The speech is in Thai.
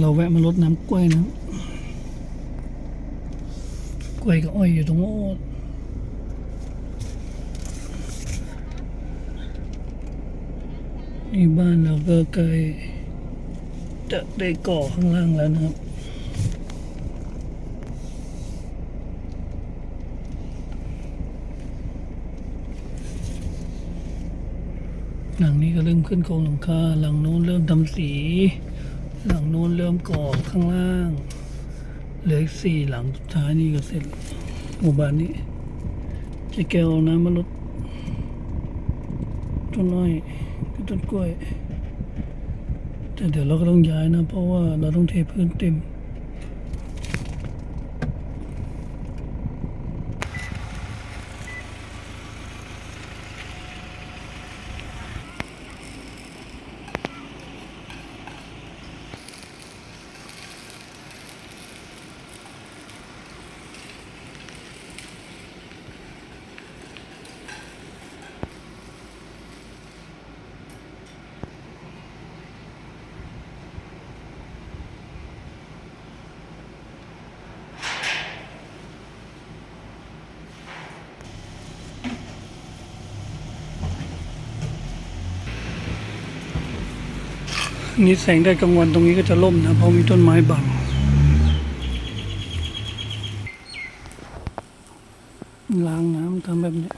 เราแวะมาลดน้ำกล้วยนะกล้วยกับอ้อยอยู่ตรงโน้นนี่บ้านเราก็ใกล้จะได้ก่อข้างล่างแล้วนะครับหลังนี้ก็เริ่มขึ้นโครงหลังคาหลังโน้นเริ่มทำสี หลังโน้นเริ่มก่อข้างล่าง เหลืออีกสี่หลังสุดท้ายนี่ก็เสร็จหมู่บ้านนี้จะแก้วน้ำมาลดต้นน้อยก็ต้นกล้วย แต่เดี๋ยวเราก็ต้องย้ายนะ เพราะว่าเราต้องเทพื้นเต็ม นี้แสงได้กลางวันตรงนี้ก็จะล่มนะ เพราะมีต้นไม้บังล้างน้ำทำแบบนี้